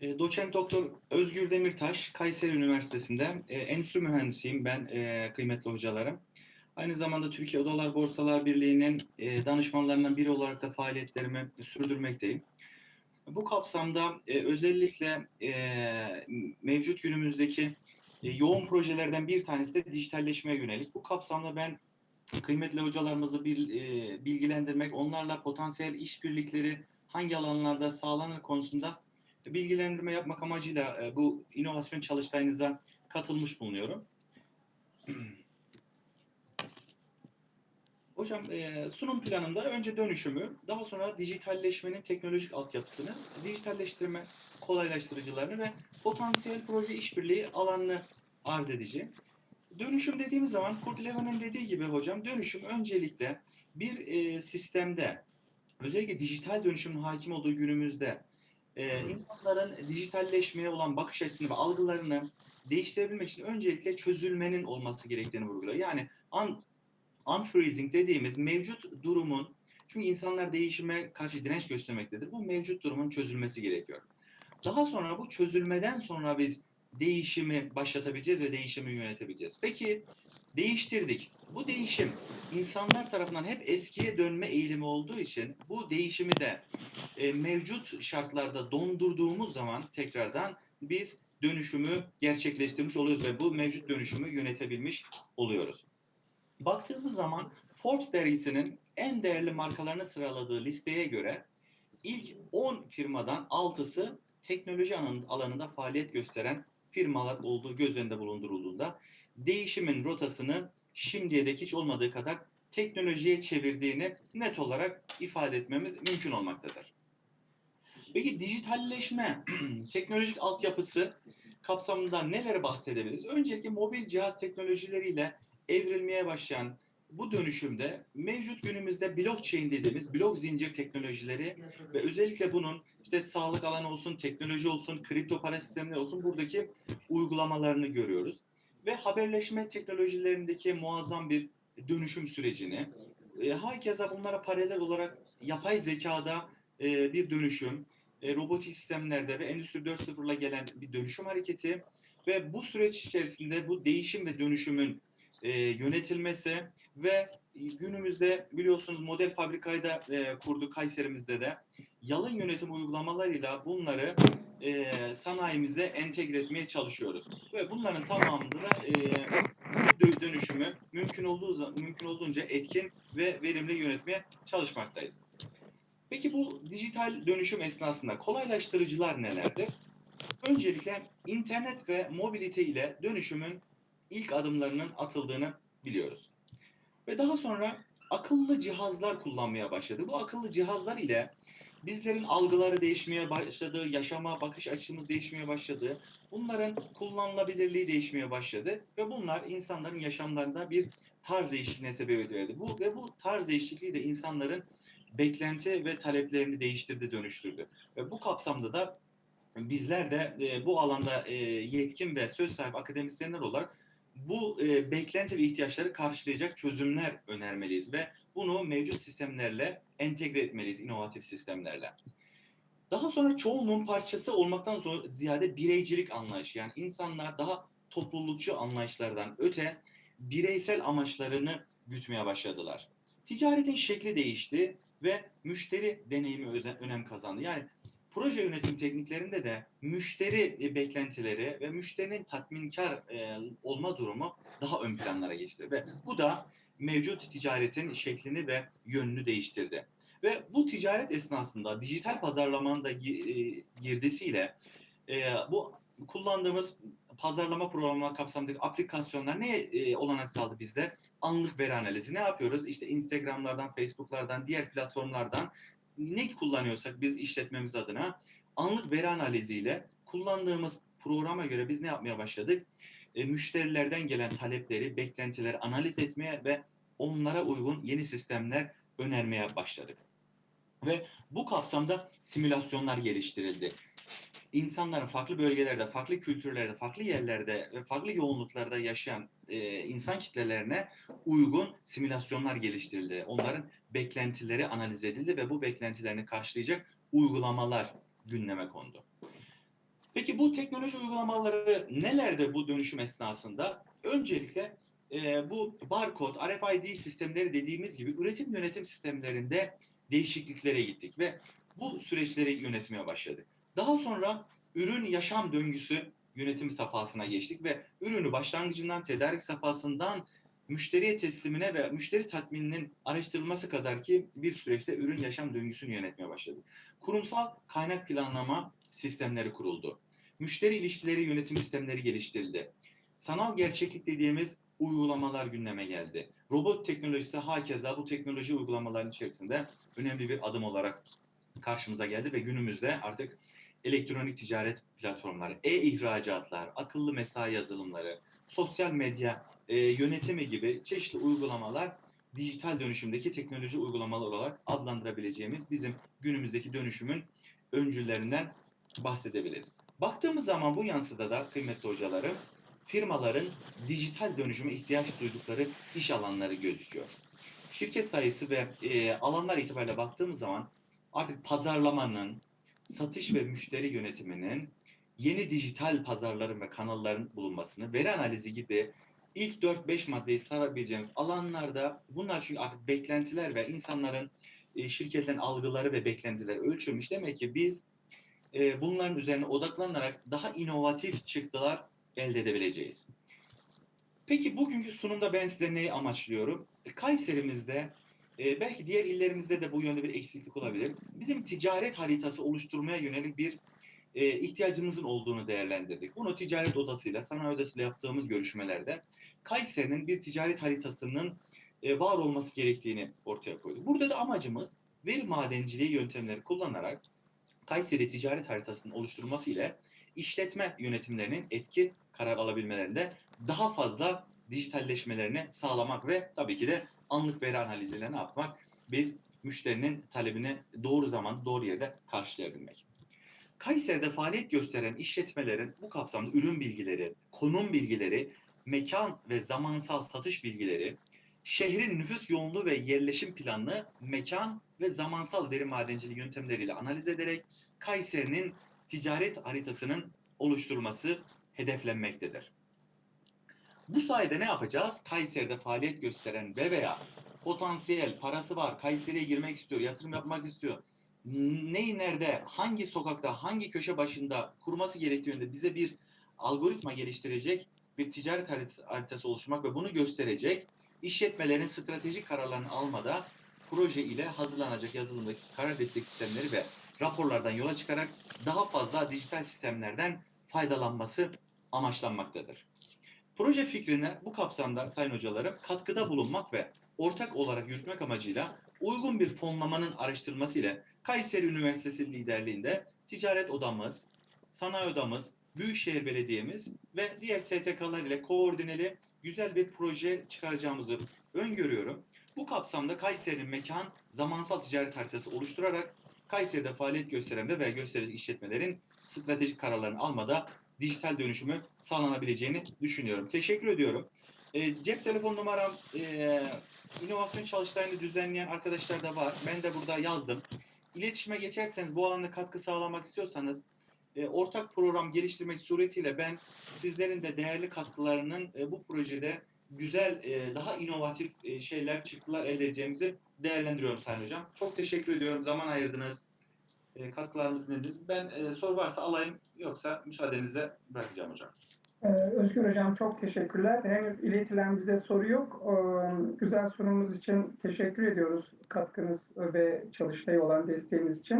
E, Doçent Doktor Özgür Demirtaş, Kayseri Üniversitesi'nde e, endüstri mühendisiyim ben e, kıymetli hocalarım. Aynı zamanda Türkiye Odalar Borsalar Birliği'nin danışmanlarından biri olarak da faaliyetlerimi sürdürmekteyim. Bu kapsamda özellikle mevcut günümüzdeki yoğun projelerden bir tanesi de dijitalleşmeye yönelik. Bu kapsamda ben kıymetli hocalarımızı bilgilendirmek, onlarla potansiyel işbirlikleri hangi alanlarda sağlanır konusunda bilgilendirme yapmak amacıyla e, bu inovasyon çalıştayınıza katılmış bulunuyorum. Hocam e, sunum planında önce dönüşümü, daha sonra dijitalleşmenin teknolojik altyapısını, dijitalleştirme kolaylaştırıcılarını ve potansiyel proje işbirliği alanını arz edeceğim. Dönüşüm dediğimiz zaman Kurt Lewin'in dediği gibi hocam dönüşüm öncelikle bir e, sistemde özellikle dijital dönüşümün hakim olduğu günümüzde e, insanların dijitalleşmeye olan bakış açısını ve algılarını değiştirebilmek için öncelikle çözülmenin olması gerektiğini vurguluyor. Yani un, unfreezing dediğimiz mevcut durumun çünkü insanlar değişime karşı direnç göstermektedir. Bu mevcut durumun çözülmesi gerekiyor. Daha sonra bu çözülmeden sonra biz değişimi başlatabileceğiz ve değişimi yönetebileceğiz. Peki değiştirdik. Bu değişim insanlar tarafından hep eskiye dönme eğilimi olduğu için bu değişimi de e, mevcut şartlarda dondurduğumuz zaman tekrardan biz dönüşümü gerçekleştirmiş oluyoruz ve bu mevcut dönüşümü yönetebilmiş oluyoruz. Baktığımız zaman Forbes dergisinin en değerli markalarını sıraladığı listeye göre ilk 10 firmadan 6'sı teknoloji alanında faaliyet gösteren firmalar olduğu göz önünde bulundurulduğunda değişimin rotasını şimdiye dek hiç olmadığı kadar teknolojiye çevirdiğini net olarak ifade etmemiz mümkün olmaktadır. Peki dijitalleşme, teknolojik altyapısı kapsamında neler bahsedebiliriz? Öncelikle mobil cihaz teknolojileriyle evrilmeye başlayan bu dönüşümde mevcut günümüzde blockchain dediğimiz blok zincir teknolojileri ve özellikle bunun işte sağlık alanı olsun, teknoloji olsun, kripto para sistemleri olsun buradaki uygulamalarını görüyoruz. Ve haberleşme teknolojilerindeki muazzam bir dönüşüm sürecini, e, hakeza bunlara paralel olarak yapay zekada e, bir dönüşüm, e, robotik sistemlerde ve Endüstri 4.0'la gelen bir dönüşüm hareketi ve bu süreç içerisinde bu değişim ve dönüşümün e, yönetilmesi ve günümüzde biliyorsunuz model fabrikayı da e, kurduk Kayserimizde de. Yalın yönetim uygulamalarıyla bunları e, sanayimize entegre etmeye çalışıyoruz. Ve bunların tamamında da e, dönüşümü mümkün olduğu mümkün olduğunca etkin ve verimli yönetmeye çalışmaktayız. Peki bu dijital dönüşüm esnasında kolaylaştırıcılar nelerdir? Öncelikle internet ve mobilite ile dönüşümün ilk adımlarının atıldığını biliyoruz. Ve daha sonra akıllı cihazlar kullanmaya başladı. Bu akıllı cihazlar ile bizlerin algıları değişmeye başladı, yaşama bakış açımız değişmeye başladı. Bunların kullanılabilirliği değişmeye başladı ve bunlar insanların yaşamlarında bir tarz değişikliğine sebebiyet verdi. Bu ve bu tarz değişikliği de insanların beklenti ve taleplerini değiştirdi, dönüştürdü. Ve bu kapsamda da bizler de e, bu alanda e, yetkin ve söz sahibi akademisyenler olarak bu e, beklenti ve ihtiyaçları karşılayacak çözümler önermeliyiz ve bunu mevcut sistemlerle entegre etmeliyiz, inovatif sistemlerle. Daha sonra çoğunluğun parçası olmaktan ziyade bireycilik anlayışı yani insanlar daha toplulukçu anlayışlardan öte bireysel amaçlarını gütmeye başladılar. Ticaretin şekli değişti ve müşteri deneyimi önem kazandı. Yani proje yönetim tekniklerinde de müşteri e, beklentileri ve müşterinin tatminkar e, olma durumu daha ön planlara geçti ve bu da mevcut ticaretin şeklini ve yönünü değiştirdi. Ve bu ticaret esnasında dijital pazarlamanın da e, girdisiyle bu kullandığımız pazarlama programı kapsamındaki aplikasyonlar ne olanak sağladı bizde? Anlık veri analizi. Ne yapıyoruz? İşte Instagram'lardan, Facebook'lardan, diğer platformlardan ne kullanıyorsak biz işletmemiz adına anlık veri analiziyle kullandığımız programa göre biz ne yapmaya başladık? E, müşterilerden gelen talepleri, beklentileri analiz etmeye ve onlara uygun yeni sistemler önermeye başladık. Ve bu kapsamda simülasyonlar geliştirildi. İnsanların farklı bölgelerde, farklı kültürlerde, farklı yerlerde ve farklı yoğunluklarda yaşayan e, insan kitlelerine uygun simülasyonlar geliştirildi. Onların beklentileri analiz edildi ve bu beklentilerini karşılayacak uygulamalar gündeme kondu. Peki bu teknoloji uygulamaları nelerde bu dönüşüm esnasında? Öncelikle e, bu barkod, RFID sistemleri dediğimiz gibi üretim yönetim sistemlerinde değişikliklere gittik ve bu süreçleri yönetmeye başladık. Daha sonra ürün yaşam döngüsü yönetim safhasına geçtik ve ürünü başlangıcından tedarik safhasından müşteriye teslimine ve müşteri tatmininin araştırılması kadar ki bir süreçte ürün yaşam döngüsünü yönetmeye başladık. Kurumsal kaynak planlama sistemleri kuruldu. Müşteri ilişkileri yönetim sistemleri geliştirildi. Sanal gerçeklik dediğimiz uygulamalar gündeme geldi. Robot teknolojisi hakeza bu teknoloji uygulamaların içerisinde önemli bir adım olarak karşımıza geldi ve günümüzde artık elektronik ticaret platformları, e-ihracatlar, akıllı mesai yazılımları, sosyal medya e, yönetimi gibi çeşitli uygulamalar dijital dönüşümdeki teknoloji uygulamalar olarak adlandırabileceğimiz bizim günümüzdeki dönüşümün öncüllerinden bahsedebiliriz. Baktığımız zaman bu yansıda da kıymetli hocalarım firmaların dijital dönüşüme ihtiyaç duydukları iş alanları gözüküyor. Şirket sayısı ve e, alanlar itibariyle baktığımız zaman artık pazarlamanın, satış ve müşteri yönetiminin, yeni dijital pazarların ve kanalların bulunmasını, veri analizi gibi ilk 4-5 maddeyi sarabileceğimiz alanlarda bunlar çünkü artık beklentiler ve insanların e, şirketlerin algıları ve beklentileri ölçülmüş. Demek ki biz e, bunların üzerine odaklanarak daha inovatif çıktılar elde edebileceğiz. Peki bugünkü sunumda ben size neyi amaçlıyorum? E, Kayserimizde e, belki diğer illerimizde de bu yönde bir eksiklik olabilir. Bizim ticaret haritası oluşturmaya yönelik bir e, ihtiyacımızın olduğunu değerlendirdik. Bunu ticaret odasıyla, sanayi odasıyla yaptığımız görüşmelerde Kayseri'nin bir ticaret haritasının e, var olması gerektiğini ortaya koyduk. Burada da amacımız veri madenciliği yöntemleri kullanarak Kayseri ticaret haritasının oluşturulması ile işletme yönetimlerinin etki karar alabilmelerinde daha fazla dijitalleşmelerini sağlamak ve tabii ki de anlık veri analiziyle ne yapmak? Biz müşterinin talebini doğru zamanda doğru yerde karşılayabilmek. Kayseri'de faaliyet gösteren işletmelerin bu kapsamda ürün bilgileri, konum bilgileri, mekan ve zamansal satış bilgileri, şehrin nüfus yoğunluğu ve yerleşim planını mekan ve zamansal veri madenciliği yöntemleriyle analiz ederek Kayseri'nin ticaret haritasının oluşturulması hedeflenmektedir. Bu sayede ne yapacağız? Kayseri'de faaliyet gösteren ve veya potansiyel parası var, Kayseri'ye girmek istiyor, yatırım yapmak istiyor. Neyi nerede, hangi sokakta, hangi köşe başında kurması gerektiği yönde bize bir algoritma geliştirecek bir ticaret harit- haritası oluşturmak ve bunu gösterecek işletmelerin stratejik kararlarını almada proje ile hazırlanacak yazılımdaki karar destek sistemleri ve raporlardan yola çıkarak daha fazla dijital sistemlerden faydalanması amaçlanmaktadır. Proje fikrine bu kapsamda sayın hocalarım katkıda bulunmak ve ortak olarak yürütmek amacıyla uygun bir fonlamanın araştırılması ile Kayseri Üniversitesi liderliğinde ticaret odamız, sanayi odamız, Büyükşehir Belediye'miz ve diğer STK'lar ile koordineli güzel bir proje çıkaracağımızı öngörüyorum. Bu kapsamda Kayseri'nin mekan zamansal ticaret haritası oluşturarak Kayseri'de faaliyet gösteren ve gösterici işletmelerin stratejik kararlarını almada dijital dönüşümü sağlanabileceğini düşünüyorum. Teşekkür ediyorum. E, cep telefon numaram e, inovasyon çalıştayını düzenleyen arkadaşlar da var. Ben de burada yazdım. İletişime geçerseniz bu alanda katkı sağlamak istiyorsanız e, ortak program geliştirmek suretiyle ben sizlerin de değerli katkılarının e, bu projede güzel, e, daha inovatif e, şeyler, çıktılar elde edeceğimizi değerlendiriyorum Sayın Hocam. Çok teşekkür ediyorum. Zaman ayırdınız. E, katkılarımızı dinlediniz. Ben e, soru varsa alayım. Yoksa müsaadenizle bırakacağım hocam. Ee, Özgür Hocam çok teşekkürler. Henüz iletilen bize soru yok. Ee, Güzel sunumumuz için teşekkür ediyoruz. Katkınız ve çalıştayı olan desteğiniz için.